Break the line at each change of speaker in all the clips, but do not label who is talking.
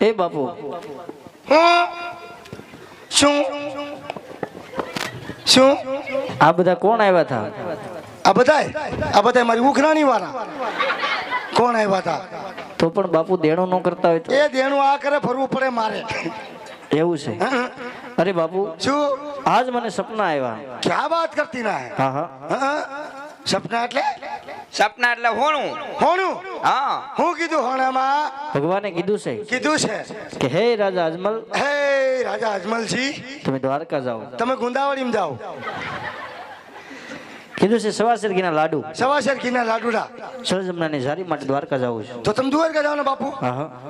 એ બાપુ.
હું શું? શું?
આ બધા કોણ આવ્યા હતા?
આ બધાય? આ બધા મારી ઉખરાણી વાળા. કોણ આવ્યા હતા?
તો પણ બાપુ દેણો ન કરતા હોય તો.
એ દેણું આ કરે ફરવું પડે મારે.
એવું છે. અરે બાપુ
શું?
આજ મને સપના આવ્યા.
ક્યાં વાત કરતી ના હા
હા?
સપના એટલે
સપના એટલે હોણું.
હોણું?
હા.
હું કીધું હોણામાં?
ભગવાને કીધું છે.
કીધું છે?
કે હે રાજા અજમલ
હે રાજા અજમલજી
તમે દ્વારકા જાઓ.
તમે ગુંદાવળીમાં જાઓ.
કીધું છે સવા શેરગીના લાડુ.
સવાસર ઘીના લાડુડા.
સરજમનાની જારી માટે દ્વારકા જવું છે.
તો તમે દ્વારકા જાવ ને બાપુ?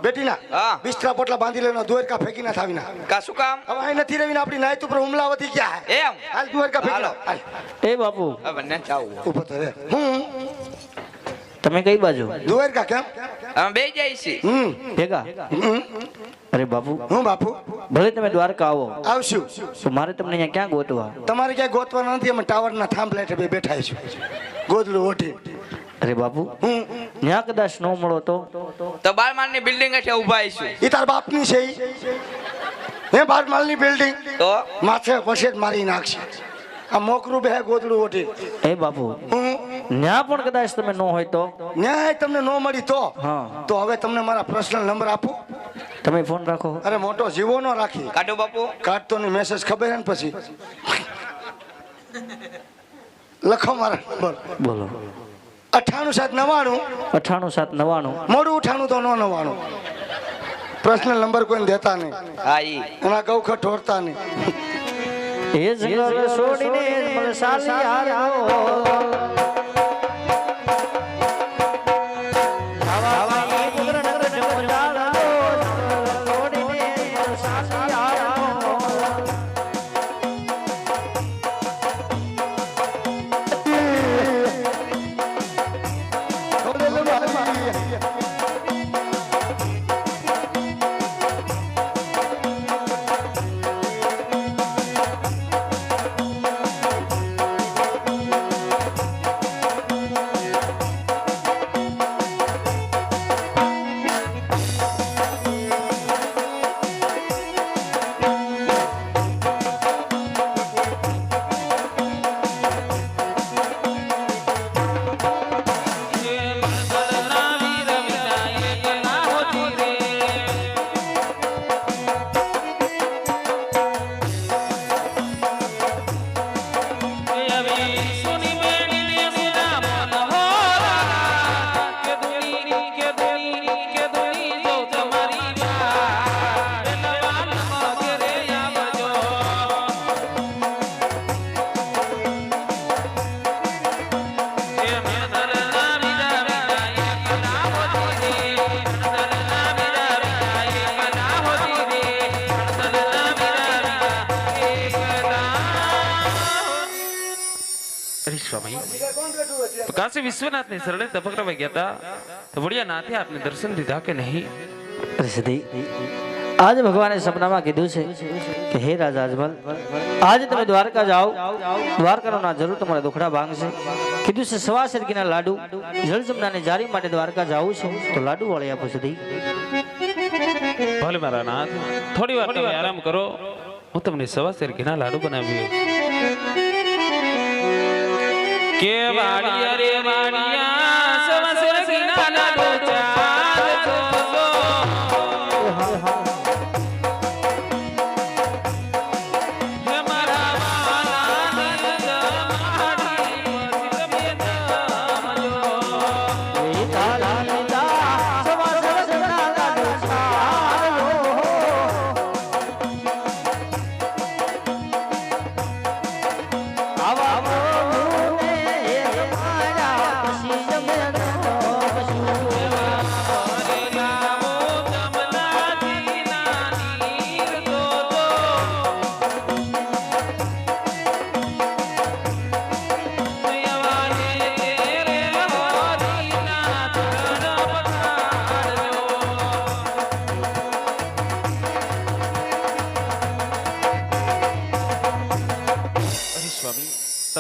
બેટીના.
હા.
બિસ્તરા પોટલા બાંધી લેવાનો દ્વારકા ફેંકી ના થાવીના.
કા શું કામ?
હવે અહીં નથી રહીને આપણી નાયત ઉપર હુમલાવતી ક્યાં ગયા.
એમ?
હાલ દ્વારકા ફેંકી.
એ બાપુ.
હવે ને જાવ
ઊભો તો હું?
તમે કઈ બાજુ?
દ્વારકા કેમ
અમે બે જાય છે
હમ.
ભેગા? અરે બાપુ.
હું બાપુ?
ભલે તમે દ્વારકા આવો.
આવશું.
તો મારે તમને અહીંયા ક્યાં ગોતવા?
તમારે ક્યાં ગોતવાના નથી? અમે ટાવરના થાંભલા હેઠળ બેઠા છું ગોદલું ઓઢી
અરે બાપુ.
હું
ત્યાં કદાચ ન મળો તો?
તો બાળમાનની બિલ્ડિંગ હેઠે ઊભા છું
એ તાર બાપની છે? હે બાર માલની બિલ્ડિંગ
તો?
માથે પછી જ મારી નાખશે. આ મોકરું બે ગોદડું ઓઢી.
એ બાપુ ન્યા પણ કદાચ તમે ન હોય તો?
ન્યાય તમને ન મળી તો?
હા.
તો હવે તમને મારા પર્સનલ નંબર આપું?
તમે ફોન રાખો.
અરે મોટો જીવો નો રાખી.
કાઢો બાપુ.
કાઢતો ની મેસેજ ખબર હે ને પછી? લખો મારા નંબર
બોલો.
અઠાણું સાત નવાણું.
અઠાણું સાત નવાણું.
મોડું ઉઠાણું તો ન નવાણું. પર્સનલ નંબર કોઈને દેતા નહીં.
હા ઈ.
એના ઠોરતા નહીં.
એ જંગલ છોડીને પણ સાલી હારો
સ્વામી. તો કાશી વિશ્વનાથની શરણે તપક રવા ગયા હતા. તો વડિયા નાથે આપને દર્શન દીધા કે નહીં?
પ્રસિદ્ધિ. સદી આજે ભગવાને સપનામાં કીધું છે કે હે રાજા અજમલ આજે તમે દ્વારકા જાઓ. દ્વારકાનો ના જરૂર તમારા દુખડા ભાંગશે. કીધું છે સવા સરગીના લાડુ જળજમનાની જારી માટે દ્વારકા જાવું છું. તો લાડુ વાળી આપો સુધી
ભલે મારા નાથ થોડી વાર તમે આરામ કરો. હું તમને સવા શેર ઘીના લાડુ બનાવી કે વાડિયા રે વાડિયા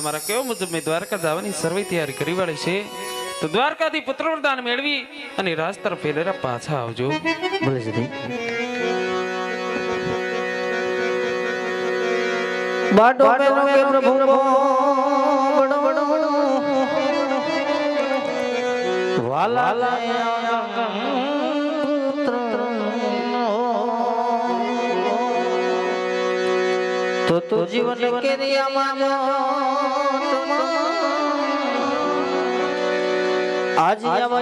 તમારા કયો મુજબ મેં દ્વારકા જવાની સર્વે તૈયારી કરી વાળી છે. તો દ્વારકાથી પુત્ર વરદાન મેળવી અને રાજ તરફ ફેરેરા પાછા આવજો.
બોલે છે બાટો પેલો કે પ્રભુ વાલા તો જીવન આજ આવા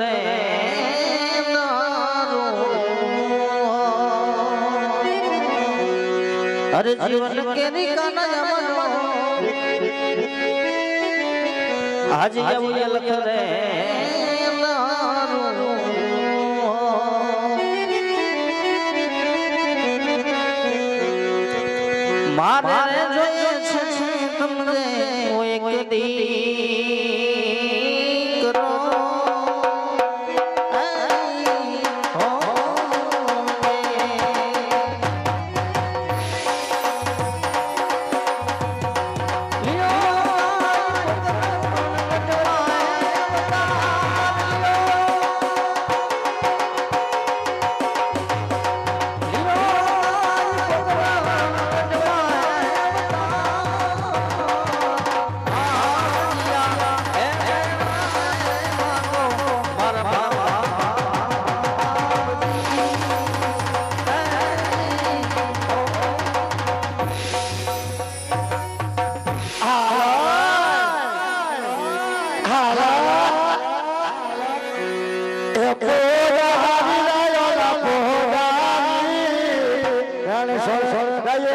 રે અરે જીવન કે નિકાના આજ આવા લખ રે.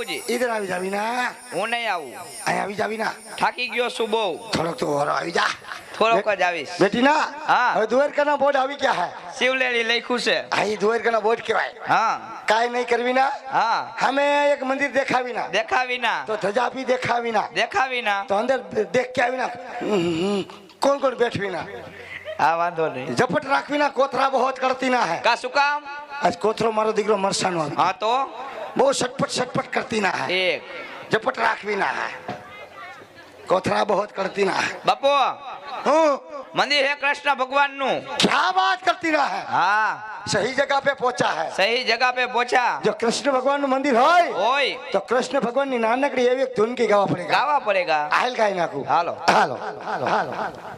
બાપુજી.
ઈધર આવી જાવી ના.
હું નહીં આવું.
અહીં આવી જાવી ના.
થાકી ગયો છું બહુ.
થોડોક તો ઓરો આવી જા.
થોડોક જ આવીશ.
બેટી ના
હા.
હવે દ્વારકાના બોર્ડ આવી ગયા હે.
શિવલેરી લખ્યું છે.
આ ઈ દ્વારકાના બોર્ડ કહેવાય.
હા.
કાંઈ નહીં કરવી ના.
હા.
અમે એક મંદિર દેખાવી ના.
દેખાવી ના.
તો ધજા બી દેખાવી ના.
દેખાવી ના.
તો અંદર દેખ કે આવી ના. કોણ કોણ બેઠવી ના?
હા વાંધો નહીં.
ઝપટ રાખવી ના કોથરા બહુ જ કરતી ના હે.
કા શું કામ?
આજ કોથરો મારો દીકરો મરસાનો
હા તો?
वो सटपट सटपट करती ना
है।
झपट राख भी ना है। कोथरा बहुत करती ना है।
बापो।
हाँ।
मंदिर है कृष्ण भगवान नु
क्या बात करती ना है।
हाँ।
सही जगह पे पहुँचा है।
सही जगह पे पहुँचा।
जो कृष्ण भगवान मंदिर
हो तो
कृष्ण भगवान नानकड़ी
ये
भी धुन की गावा पड़ेगा। गावा पड़ेगा। आहल
गाय ना को
हालो। हालो। हालो। हालो।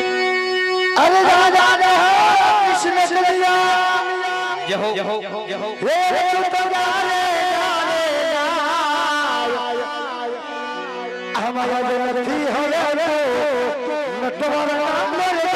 हमारा गलती हले तुम्हारा नाम ले